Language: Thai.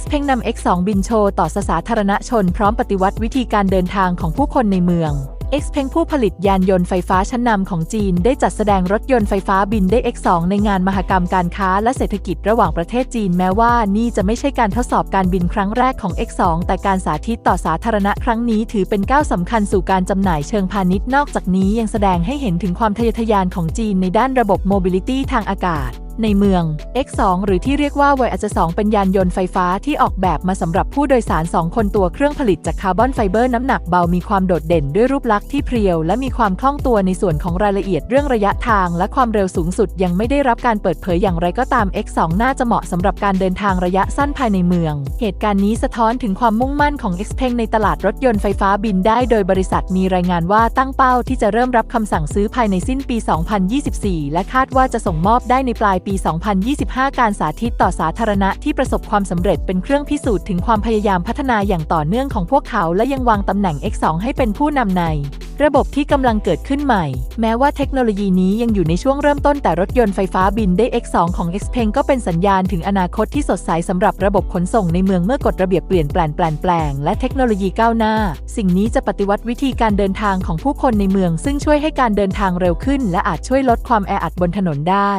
Xpeng นำ X2 บินโชว์ต่อสาธารณชนพร้อมปฏิวัติวิธีการเดินทางของผู้คนในเมือง Xpeng ผู้ผลิตยานยนต์ไฟฟ้าชั้นนำของจีน ได้จัดแสดงรถยนต์ไฟฟ้าบินได้ X2 ในงานมหกรรมการค้าและเศรษฐกิจระหว่างประเทศจีนแม้ว่านี่จะไม่ใช่การทดสอบการบินครั้งแรกของ X2 แต่การสาธิตต่อสาธารณะครั้งนี้ถือเป็นก้าวสำคัญสู่การจำหน่ายเชิงพาณิชย์นอกจากนี้ยังแสดงให้เห็นถึงความทะเยอทะยานของจีนในด้านระบบโมบิลิตี้ทางอากาศ ในเมือง X2 หรือที่เรียกว่า v อ a 2เป็นยานยนต์ไฟฟ้าที่ออกแบบมาสำหรับผู้โดยสาร 2 คนตัวเครื่องผลิตจากคาร์บอนไฟเบอร์น้ำหนักเบามีความโดดเด่นด้วยรูปลักษณ์ที่เพรียว และมีความคล่องตัวในส่วนของรายละเอียดเรื่องระยะทาง และความเร็วสูงสุดยังไม่ได้รับการเปิดเผยอย่างไรก็ตาม X2 น่าจะเหมาะสำหรับการเดินทางระยะสั้นภายในเมือง เหตุการณ์นี้สะท้อนถึงความมุ่งมั่นของ Xpeng ในตลาดรถยนต์ไฟฟ้าบินได้โดยบริษัทมีรายงานว่าตั้งเป้าที่จะเริ่มรับคำสั่งซื้อภายในสิ้นปี 2024 และคาดว่าจะส่งมอบได้ในปลายปี 2025 การสาธิตต่อสาธารณะที่ประสบความสำเร็จเป็นเครื่องพิสูจน์ถึงความพยายามพัฒนาอย่างต่อเนื่องของพวกเขา และยังวางตำแหน่ง X2 ให้เป็นผู้นำใน ระบบที่กำลังเกิดขึ้นใหม่ แม้ว่าเทคโนโลยีนี้ยังอยู่ในช่วงเริ่มต้นแต่รถยนต์ไฟฟ้าบินได้ X2 ของ Xpeng ก็เป็นสัญญาณถึงอนาคตที่สดใสสำหรับระบบขนส่งในเมืองเมื่อกฎระเบียบเปลี่ยนแปลงแปลงแปลงและเทคโนโลยีก้าวหน้า สิ่งนี้จะปฏิวัติวิธีการเดินทางของผู้คนในเมือง ซึ่งช่วยให้การเดินทางเร็วขึ้น และอาจช่วยลดความแออัดบนถนนได้